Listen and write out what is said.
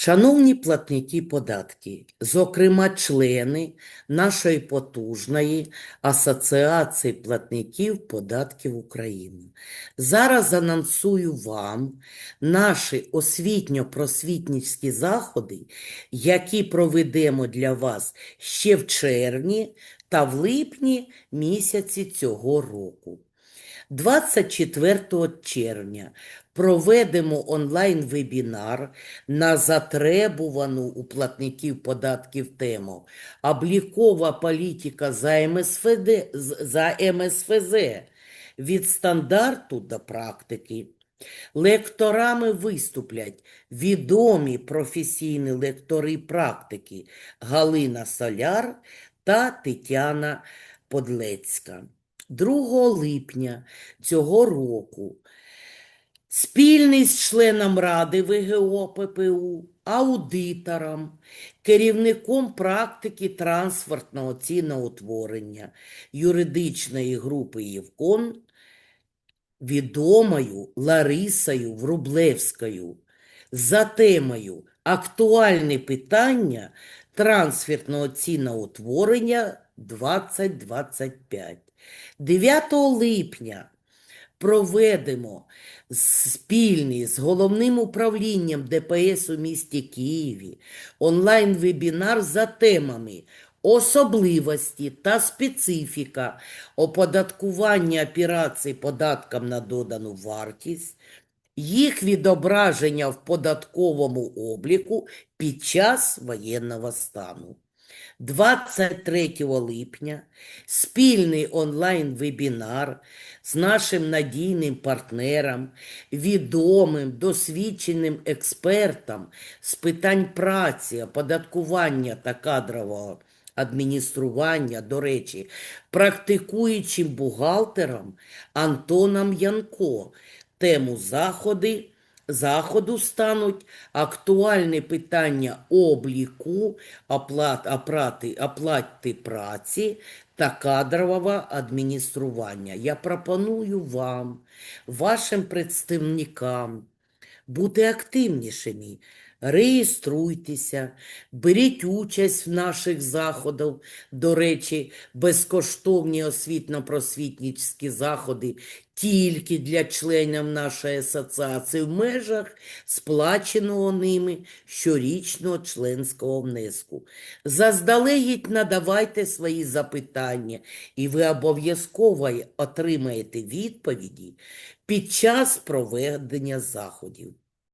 Шановні платники податки, зокрема члени нашої потужної Асоціації платників податків України, зараз анонсую вам наші освітньо-просвітницькі заходи, які проведемо для вас ще в червні та в липні місяці цього року. 24 червня проведемо онлайн-вебінар на затребувану у платників податків тему «Облікова політика за МСФД, за МСФЗ від стандарту до практики». Лекторами виступлять відомі професійні лектори практики Галина Соляр та Тетяна Подлецька. 2 липня цього року спільний з членом Ради ВГО ППУ, аудитором, керівником практики трансфертного ціноутворення юридичної групи Євкон відомою Ларисою Врублевською за темою Актуальні питання трансфертного ціноутворення 2025. 9 липня проведемо спільний з головним управлінням ДПС у місті Києві онлайн-вебінар за темами особливості та специфіка оподаткування операцій податком на додану вартість, їх відображення в податковому обліку під час воєнного стану. 23 липня спільний онлайн-вебінар з нашим надійним партнером, відомим, досвідченим експертом з питань праці, оподаткування та кадрового адміністрування, до речі, практикуючим бухгалтером Антоном Янко. Тему заходи заходу стануть актуальні питання обліку, оплат, оплати, оплати праці та кадрового адміністрування. Я пропоную вам, вашим представникам, бути активнішими. Реєструйтеся, беріть участь в наших заходах. До речі, безкоштовні освітньо-просвітницькі заходи тільки для членів нашої асоціації в межах сплаченого ними щорічного членського внеску. Заздалегідь надавайте свої запитання, і ви обов'язково отримаєте відповіді під час проведення заходів.